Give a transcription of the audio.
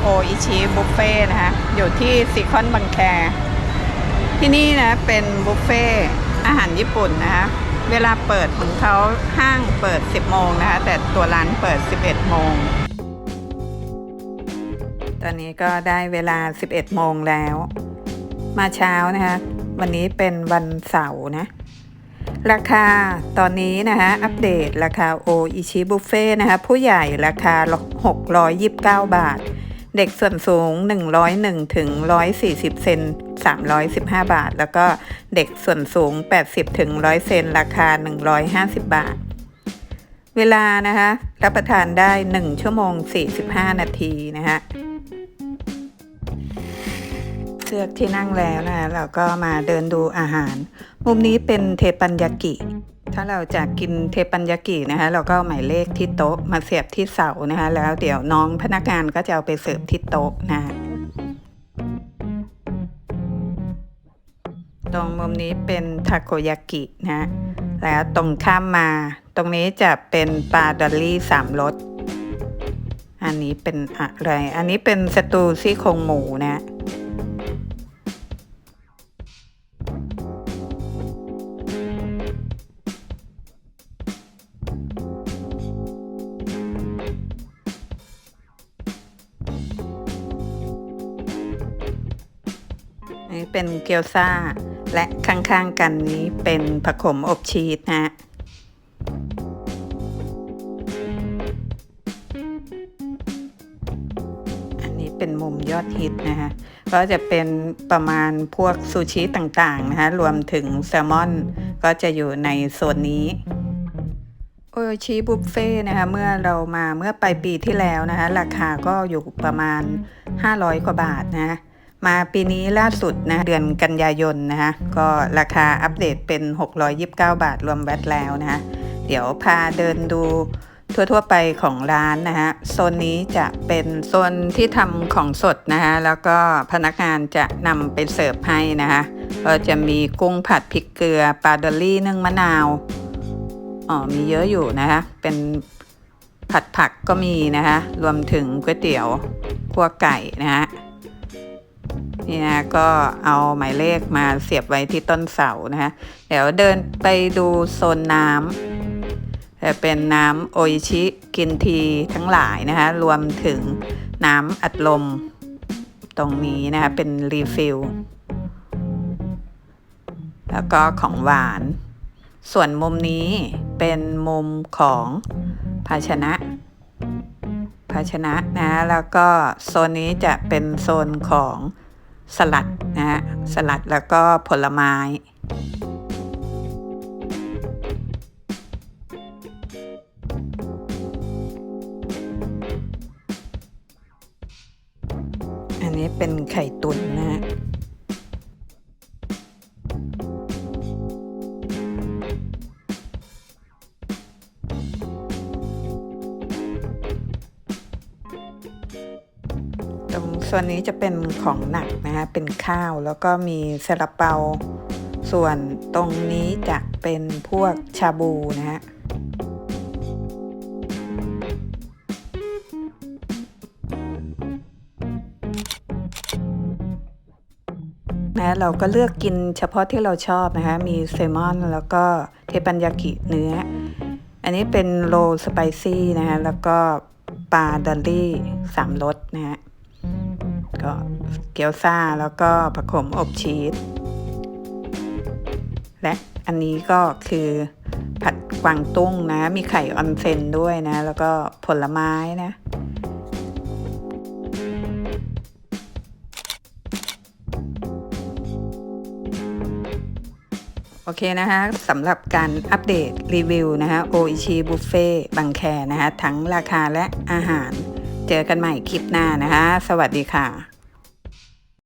โออิชิบุฟเฟ่นะคะอยู่ที่ซีคอนบางแค ที่นี่นะเป็นบุฟเฟ่อาหารญี่ปุ่นนะคะเวลาเปิดของเขาห้างเปิด 10 โมงนะคะ แต่ตัวร้านเปิด 11 โมง ตอนนี้ก็ได้เวลา 11 โมงแล้ว มาเช้านะคะ วันนี้เป็นวันเสาร์นะ ราคาตอนนี้นะคะ อัปเดตราคาโออิชิบุฟเฟ่นะคะ ผู้ใหญ่ราคา 629 บาท เด็กส่วนสูง 101ถึง140 เซน 315 บาท แล้วก็เด็กส่วนสูง 80ถึง100 เซน ราคา 150 บาท เวลานะคะ รับประทานได้ 1 ชั่วโมง 45 นาทีนะคะ เลือกที่นั่งแล้วนะเราก็มาเดินดูอาหาร มุมนี้เป็นเทปัญญากิ ถ้าเราจะกินเทปัญญากินะคะ เราก็หมายเลขที่โต๊ะมาเสียบที่เสานะคะ แล้วเดี๋ยวน้องพนักงานก็จะเอาไปเสิร์ฟที่โต๊ะนะคะตรงมุมนี้เป็นทาโกยากินะ แล้วตรงข้ามมา ตรงนี้จะเป็นปลาดอลลี่สามรส อันนี้เป็นอะไร อันนี้เป็นสตูซี่โครงหมูนะ เป็นเกี๊ยวซ่า และข้างๆกันนี้เป็นผักขมอบชีสนะฮะอันนี้เป็นมุมยอดฮิตนะคะก็จะเป็นประมาณพวกซูชิต่างๆนะคะรวมถึงแซลมอนก็จะอยู่ในโซนนี้โอโยชิบุฟเฟ่นะคะเมื่อเรามาเมื่อปลายปีที่แล้วนะคะราคาก็อยู่ประมาณ 500 กว่าบาทนะ มาปีนี้ล่าสุดนะเดือนกันยายนนะคะก็ราคาอัปเดตเป็น 629 บาทรวมแวตแล้วนะคะเดี๋ยวพาเดินดูทั่วๆไปของร้านนะคะโซนนี้จะเป็นโซนที่ทำของสดนะคะแล้วก็พนักงานจะนำไปเสิร์ฟให้นะคะก็จะมีกุ้งผัดพริกเกลือปลาดอลลี่นึ่งมะนาวอ๋อมีเยอะอยู่นะคะเป็นผัดผักก็มีนะคะรวมถึงก๋วยเตี๋ยวคั่วไก่นะฮะ นี่นะก็เอาหมายเลขมาเสียบไว้ที่ต้นเสานะคะเดี๋ยวเดินไปดูโซนน้ำแต่เป็นน้ำโออิชิกินทีทั้งหลายนะคะรวมถึงน้ำอัดลมตรงนี้นะคะเป็นรีฟิลแล้วก็ของหวาน ส่วนมุมนี้เป็นมุมของภาชนะ ภาชนะนะ แล้วก็โซนนี้จะเป็นโซนของ สลัดนะฮะสลัดแล้วก็ผลไม้ อันนี้เป็นไข่ตุ๋นนะฮะ ส่วนนี้จะเป็นของหนักนะคะเป็นข้าวแล้วก็มีซาลาเปา ส่วนตรงนี้จะเป็นพวกชาบูนะฮะนะเราก็เลือกกินเฉพาะที่เราชอบนะคะมีเซลมอนแล้วก็เทปัญญากิเนื้อ อันนี้เป็นโรลสไปซี่นะคะแล้วก็ปลาดอลลี่สามรสนะฮะ ก็เกี๊ยวซ่าแล้วก็ผักขมอบชีสและอันนี้ก็คือผัดกวางตุ้งนะ มีไข่ออนเซนด้วยนะ แล้วก็ผลไม้นะโอเคนะคะสำหรับการอัปเดตรีวิวนะคะโออิชิบุฟเฟ่บางแคนะคะทั้งราคาและอาหาร เจอกันใหม่คลิปหน้านะคะ สวัสดีค่ะ